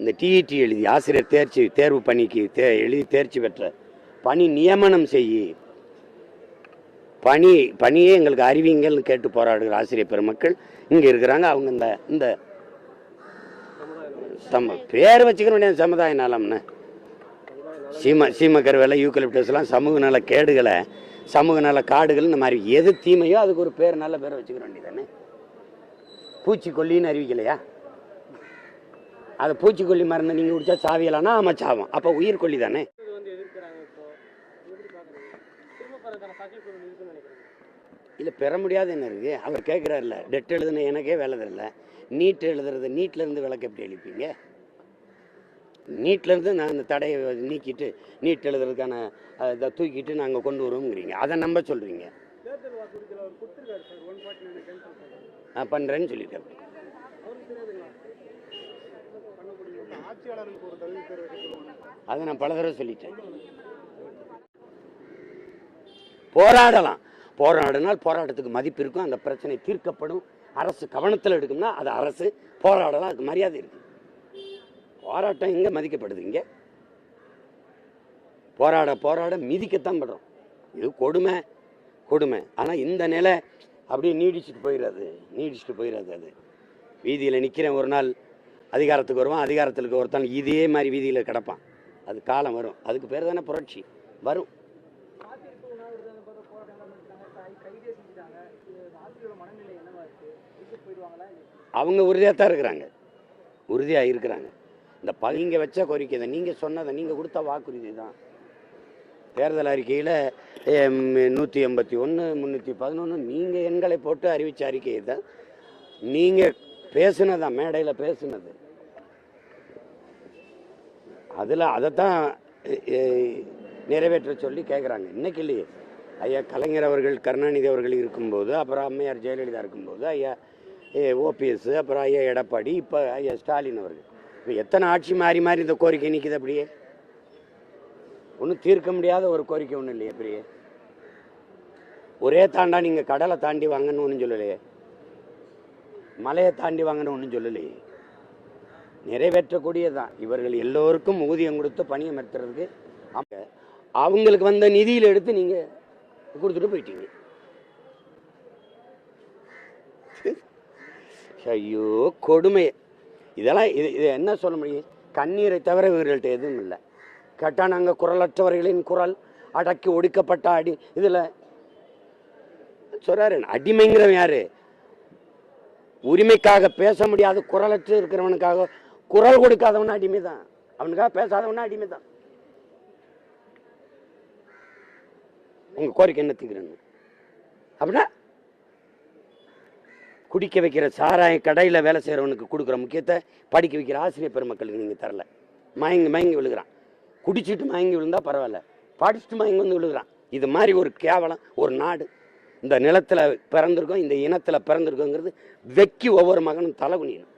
இந்த டிஇடி எழுதி ஆசிரியர் தேர்ச்சி தேர்வு பணிக்கு தே எழுதி தேர்ச்சி பெற்ற பணி நியமனம் செய்யி. பணி பணியே எங்களுக்கு அறிவிங்கள்னு கேட்டு போராடுகிற ஆசிரியர் பெருமக்கள் இங்கே இருக்கிறாங்க. அவங்க இந்த இந்த சம பேர் வச்சுக்க முடியாது சமுதாய நலம்னு. சீம சீம கருவேலை யூக்கலிப்டஸ்லாம் சமூக நல கேடுகளை சமூக நல காடுகள் இந்த மாதிரி எது தீமையோ அதுக்கு ஒரு பேர் நல்ல பேரை வச்சுக்க வேண்டியதானே பூச்சிக்கொல்லின்னு அறிவிக்கலையா? அதை பூச்சிக்கொல்லி மருந்து நீங்கள் குடித்தா சாவியலானா ஆமாம் சாவும். அப்போ உயிர்கொல்லி தானே? இல்லை பெற முடியாது என்ன இருக்குது அவர் கேட்குறாருல டெட் எழுதுன எனக்கே வேலை தெரியல. நீட் எழுதுறது நீட்லேருந்து விளக்கு எப்படி எழுப்பீங்க நீட்லேருந்து நான் இந்த தடையை நீக்கிட்டு நீட் எழுதுறதுக்கான இதை தூக்கிட்டு நாங்கள் கொண்டு வருவோங்கிறீங்க அதை நம்ப சொல்கிறீங்க பண்ணுறேன்னு வாக்குறுதியில் அவர் கொடுத்துருக்காரு sir one forty nine cancel பண்ணுறாங்க நான் பண்ணுறேன்னு சொல்லிட்டேன் அவருக்கு தெரியாதுங்களா பண்ண முடியும் ஆட்சியாளர்களுக்கு ஒரு தகுதி பேர் வைக்க சொல்லுவாங்க அதை நான் பல தடவை சொல்லிட்டேன். போராடலாம். போராடினால் போராட்டத்துக்கு மதிப்பு இருக்கும். அந்த பிரச்சனை தீர்க்கப்படும். அரசு கவனத்தில் எடுக்கும்னா அது அரசு போராடலாம். அதுக்கு மரியாதை இருக்கு. போராட்டம் எங்கே மதிக்கப்படுது இங்கே? போராட போராட மிதிக்கத்தான் படுறோம் இது கொடுமை. கொடுமை. ஆனால் இந்த நிலை அப்படியே நீடிச்சுட்டு போயிடாது நீடிச்சுட்டு போயிடாது அது. வீதியில் நிற்கிறேன் ஒரு நாள். அதிகாரத்துக்கு வருவான் அதிகாரத்துக்கு ஒருத்தன் இதே மாதிரி வீதியில் கிடப்பான். அது காலம் வரும். அதுக்கு பேர் தானே புரட்சி. வரும். அவங்க உறுதியாக தான் இருக்கிறாங்க. உறுதியாக இருக்கிறாங்க. இந்த பகிங்க வச்ச கோரிக்கை தான். நீங்கள் சொன்னதை நீங்கள் கொடுத்த வாக்குறுதி தான். தேர்தல் அறிக்கையில் நூற்றி எண்பத்தி ஒன்று முந்நூற்றி பதினொன்று நீங்கள் எண்களை போட்டு அறிவித்த அறிக்கையை தான் நீங்கள் பேசுனதான் மேடையில் பேசுனது. அதில் அதைத்தான் நிறைவேற்ற சொல்லி கேட்குறாங்க இன்னைக்கு இல்லையே. ஐயா கலைஞர் அவர்கள் கருணாநிதி அவர்கள் இருக்கும்போது அப்புறம் அம்மையார் ஜெயலலிதா இருக்கும்போது ஐயா ஓபிஎஸ் அப்புறம் ஐயா எடப்பாடி இப்போ ஐயா ஸ்டாலின் அவர்கள். இப்போ எத்தனை ஆட்சி மாறி மாறி இந்த கோரிக்கை நிற்கிது அப்படியே? ஒன்றும் தீர்க்க முடியாத ஒரு கோரிக்கை ஒன்றும் இல்லையே அப்படியே? ஒரே தாண்டா நீங்கள் கடலை தாண்டி வாங்கன்னு ஒன்றும் சொல்லலையே. மலையை தாண்டி வாங்கன்னு ஒன்றும் சொல்லலையே நிறைவேற்றக்கூடியதான் இவர்கள் எல்லோருக்கும் ஊதியம் கொடுத்து பணியமர்த்துறதுக்கு அவங்க அவங்களுக்கு வந்த நிதியில் எடுத்து நீங்கள் கொடுத்துட்டு போயிட்டீங்க. ஐயோ கொடுமை. இதெல்லாம் இது இது என்ன சொல்ல முடியும்? கண்ணீரை தவிர இவர்கள்ட்ட எதுவும் இல்லை. கேட்டால் நாங்கள் குரலற்றவர்களின் குரல் அடக்கி ஒடுக்கப்பட்ட அடி இதில் சொல்கிறாரு அடிமைங்கிறவன் யாரு? உரிமைக்காக பேச முடியாத குரலற்று இருக்கிறவனுக்காக குரல் கொடுக்காதவன் அடிமை தான் அவனுக்காக பேசாதவனா அடிமை தான் உங்க கோரிக்கை என்ன தீக்கிறேன்னு அப்படின்னா குடிக்க வைக்கிற சாராய கடையில் வேலை செய்கிறவனுக்கு கொடுக்குற முக்கியத்தை படிக்க வைக்கிற ஆசிரியர் பெருமக்களுக்கு நீங்கள் தரல. மயங்கி மயங்கி விழுகிறான். குடிச்சிட்டு மயங்கி விழுந்தா பரவாயில்ல. படிச்சுட்டு மயங்கி வந்து விழுகிறான். இது மாதிரி ஒரு கேவலம் ஒரு நாடு. இந்த நிலத்தில் பிறந்திருக்கோம் இந்த இனத்தில் பிறந்திருக்கோங்கிறது வெக்கி ஒவ்வொரு மகனும் தலை குனியணும்.